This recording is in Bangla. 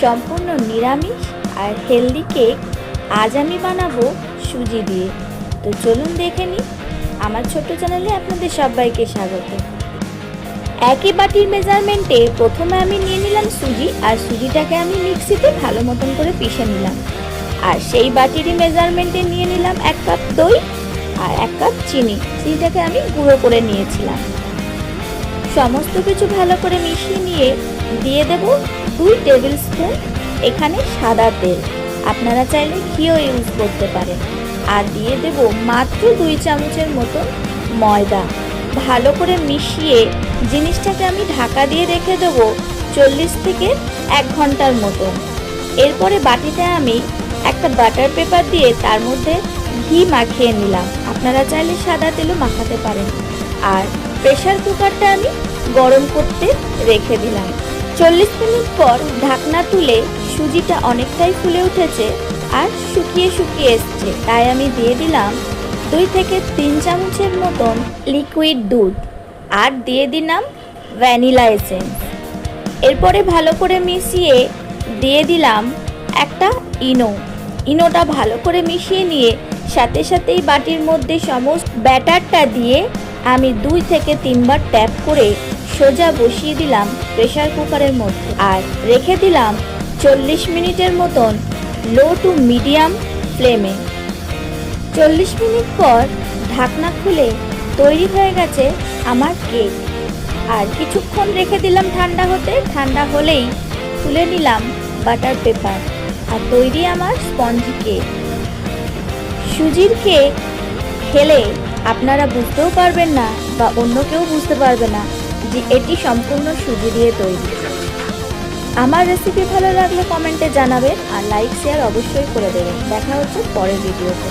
সম্পূর্ণ নিরামিষ আর হেলদি কেক আজ আমি বানাবো সুজি দিয়ে। তো চলুন দেখে নিই। আমার ছোট্ট চ্যানেলে আপনাদের সবাইকে স্বাগত। একই বাটির মেজারমেন্টে প্রথমে আমি নিয়ে নিলাম সুজি আর সুজিটাকে আমি মিক্সিতে ভালো মতন করে পিষে নিলাম। আর সেই বাটিরই মেজারমেন্টে নিয়ে নিলাম এক কাপ দই আর এক কাপ চিনি। চিনিটাকে আমি গুঁড়ো করে নিয়েছিলাম। সমস্ত কিছু ভালো করে মিশিয়ে নিয়ে দিয়ে দেব দুই টেবিল স্পুন, এখানে সাদা তেল। আপনারা চাইলে ঘিও ইউজ করতে পারেন। আর দিয়ে দেব মাত্র দুই চামচের মতো ময়দা। ভালো করে মিশিয়ে জিনিসটাকে আমি ঢাকা দিয়ে রেখে দেব চল্লিশ থেকে এক ঘণ্টার মতো এরপরে বাটিতে আমি একটা বাটার পেপার দিয়ে তার মধ্যে ঘি মাখিয়ে নিলাম। আপনারা চাইলে সাদা তেলও মাখাতে পারেন। আর প্রেশার কুকারটা আমি গরম করতে রেখে দিলাম। চল্লিশ মিনিট পর ঢাকনা তুলে সুজিটা অনেকটাই ফুলে উঠেছে আর শুকিয়ে শুকিয়ে এসছে। তাই আমি দিয়ে দিলাম দুই থেকে তিন চামচের মতন লিকুইড দুধ আর দিয়ে দিলাম ভ্যানিলা এসেন্স এরপরে ভালো করে মিশিয়ে দিয়ে দিলাম একটা ইনো। ইনোটা ভালো করে মিশিয়ে নিয়ে সাথে সাথেই বাটির মধ্যে সমস্ত ব্যাটারটা দিয়ে আমি দুই থেকে তিনবার ট্যাপ করে সোজা বসিয়ে দিলাম প্রেসার কুকারের মধ্যে। আর রেখে দিলাম চল্লিশ মিনিটের মতন লো টু মিডিয়াম ফ্লেমে। চল্লিশ মিনিট পর ঢাকনা খুলে তৈরি হয়ে গেছে আমার কেক। আর কিছুক্ষণ রেখে দিলাম ঠান্ডা হতে। ঠান্ডা হলেই তুলে নিলাম বাটার পেপার আর তৈরি আমার স্পঞ্জি কেক। সুজির কেক খেলে আপনারা বুঝতেও পারবেন না বা অন্য কেউ বুঝতে পারবে না এটি সম্পূর্ণ সুজি দিয়ে তৈরি। আমার রেসিপি ভালো লাগলে কমেন্টে জানাবেন আর লাইক শেয়ার অবশ্যই করে দেবেন। দেখা হচ্ছে পরের ভিডিওতে